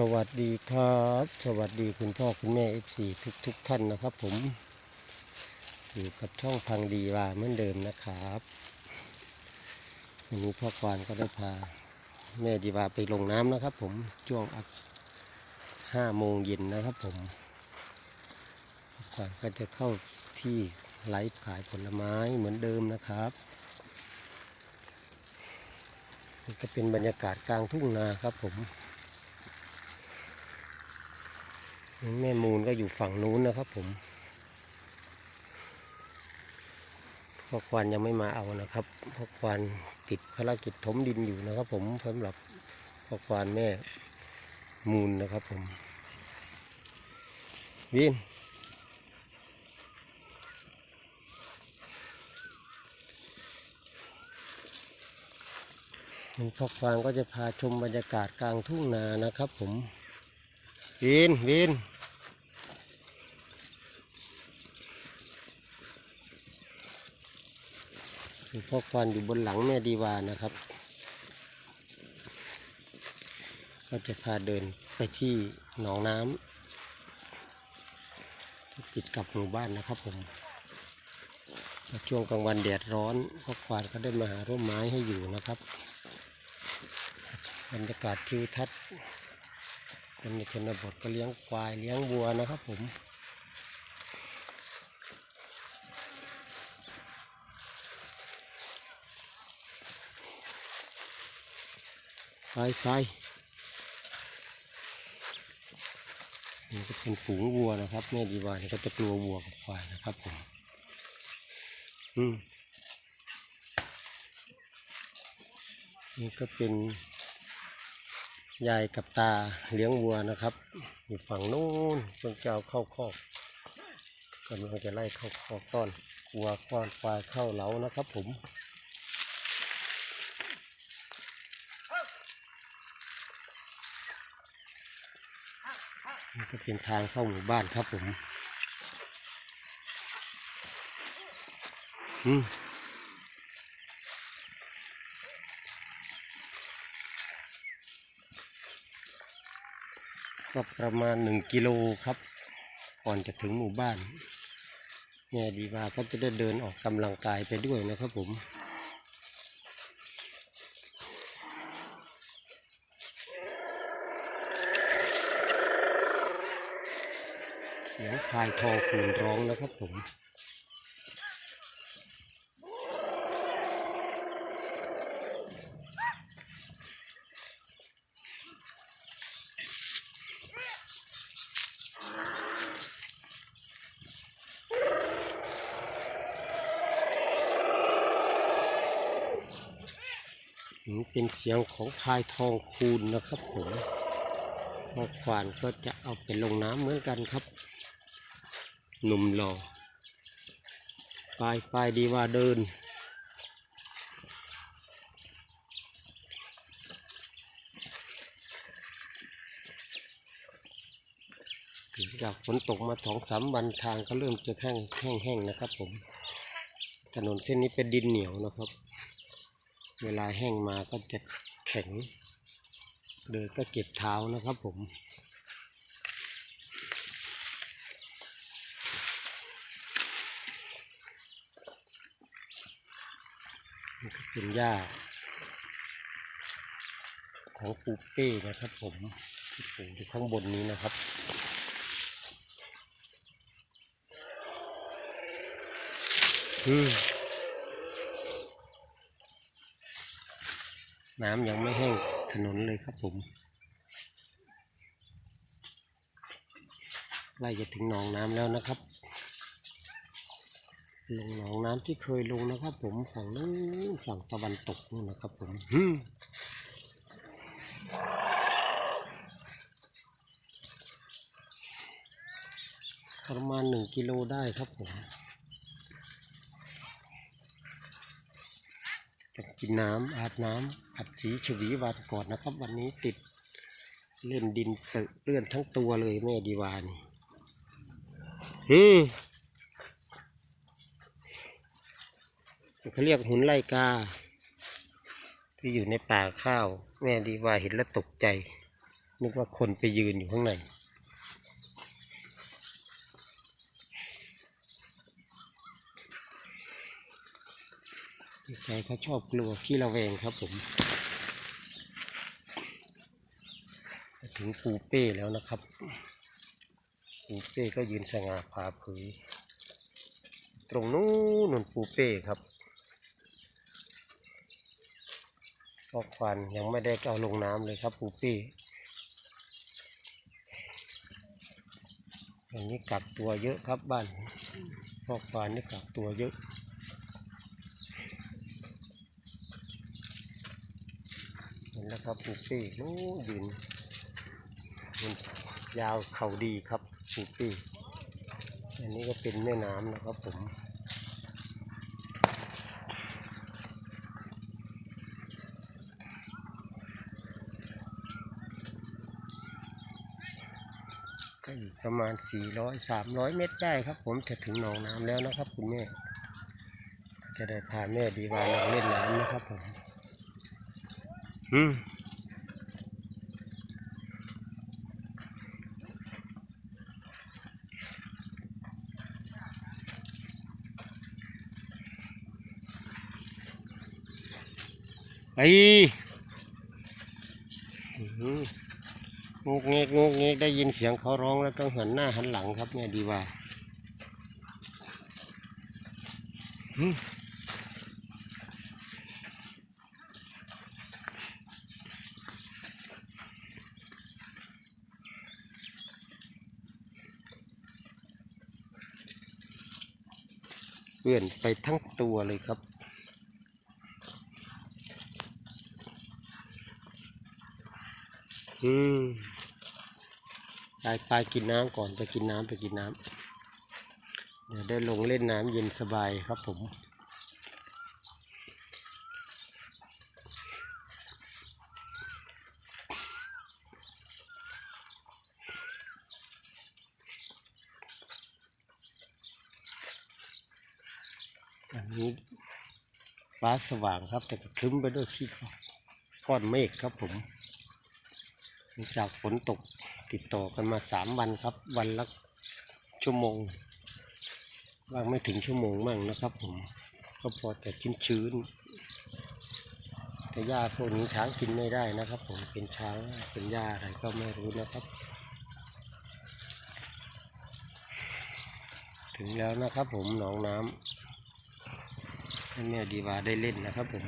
สวัสดีครับ สวัสดีคุณพ่อคุณแม่เอฟซีทุกทุกท่านนะครับผม อยู่กับช่องพังดีว่าเหมือนเดิมนะครับวันนี้พ่อควานก็ได้พา แม่ดีว่าไปลงน้ำนะครับผมช่วงห้าโมงเย็นนะครับผมพ่อควานก็จะเข้าที่ไลฟ์ขายผลไม้เหมือนเดิมนะครับนี่ก็เป็นบรรยากาศกลางทุ่งนาครับผม แม่มูลก็อยู่ฝั่งนู้นนะครับผมพ่อควานยังไม่มาเอานะครับพ่อควานติดภารกิจถมดินอยู่นะครับผมสำหรับพ่อควานแม่มูลนะครับผมวินพ่อควานก็จะพาชมบรรยากาศกลางทุ่งนานะครับผม วินวินพ่อควานอยู่บนหลังแม่ดีวานะครับ ก็จะพาเดินไปที่หนองน้ำติดกับหมู่บ้านนะครับผมช่วงกลางวันแดดร้อนพ่อควานก็ได้มาหาร่มไม้ให้อยู่นะครับ บรรยากาศทิวทัศน์ คนในชนบทก็เลี้ยงควายเลี้ยงวัวนะครับผมไปไปนี่ก็เป็นฝูงวัวนะครับแม่ดีวานี่ก็จะกลัววัวกับควายนะครับผมอืมนี่ก็เป็น ยายกับตาเลี้ยงวัวนะครับ อยู่ฝั่งนู้นเพิ่งจะเอาเข้าคอกกำลังจะไล่เข้าคอกต้อนวัวควานควายเข้าเหล้านะครับผมนี่ก็เป็นทางเข้าหมู่บ้านครับผม อืม ก็ประมาณหนึ่งกิโลครับก่อนจะถึงหมู่บ้านแง่ดีว่าก็จะได้เดินออกกำลังกายไปด้วยนะครับผมเสียงพายทอคูนร้องนะครับผม นี่ เป็นเสียงของพายทองคูณนะครับผมพอควานก็จะเอาไปลงน้ำเหมือนกันครับ หนุ่มหล่อปลายปลายดีว่าเดิน จากฝนตกมาสองสามวันทางก็เริ่มจะแห้งแห้งๆนะครับผม ถนนเส้นนี้เป็นดินเหนียวนะครับ เวลาแห้งมาก็จะแข็ง เดินก็เก็บเท้านะครับผมนี่ก็เป็นหญ้าของปูเป้นะครับผมที่ปลูกอยู่ข้างบนนี้นะครับอืม น้ำยังไม่แห้งถนนเลยครับผมใกล้จะถึงหนองน้ำแล้วนะครับ ลงหนองน้ำที่เคยลงนะครับ ผมฝั่งนู้นฝั่งตะวันตกนู่นนะครับ ผมอืมประมาณหนึ่งกิโลได้ครับผม จะ กินน้ำอาบน้ำอัดสีฉวีวันก่อนนะครับ วันนี้ติดเล่นดินเตอะเลื่อนทั้งตัวเลยแม่ดีวานี่อืมเขาเรียกหุนไล่กา ที่อยู่ในป่าข้าว แม่ดีวาเห็นแล้วตกใจ นึกว่าคนไปยืนอยู่ข้างใน นิสัยเขาชอบกลัวขี้ระแวงครับผมถึงปูเป้แล้วนะครับปูเป้ก็ยืนสง่าผ่าเผย ตรงนู้นนนปูเป้ครับพอกควันยังไม่ได้เอาลงน้ำเลยครับปูเป้อันนี้กักตัวเยอะครับบ้านพอกควานนี่กักตัวเยอะ เห็ นแล้วครับปูเป้โอ้ยืนมันยาวเข่าดีครับปูเป้อันนี้ก็เป็นแม่น้ำนะครับผมประมาณ 400 300 เมตรได้ครับ ผมจะถึงหนองน้ำแล้วนะครับ คุณแม่ จะได้พาแม่ดีวาลงเล่นน้ำนะครับผม อืมไอ้งกเงกงกเงกได้ยินเสียงเขาร้องแล้วต้องหันหน้าหันหลังครับเนี่ยดีว่า ปื่อนไปทั้งตัวเลยครับ อืมไปไปกินน้ำก่อนไปกินน้ำไปกินน้ำเดี๋ยวได้ลงเล่นน้ำเย็นสบายครับผม อันนี้ฟ้าสว่างครับ แต่ก็คลึ้มไปด้วยขี้ก้อนเมฆครับผมจากฝนตกติดต่อกันมาสามวันครับ วันละชั่วโมงว่างไม่ถึงชั่วโมงมั่งนะครับ ผมก็พอแต่ชื้นชื้นแต่หญ้าพวกนี้ช้างกินไม่ได้นะครับ ผมเป็นช้างเป็นหญ้าอะไรก็ไม่รู้นะครับ ถึงแล้วนะครับ ผมหนองน้ำ แม่ดีวาได้เล่นนะครับผม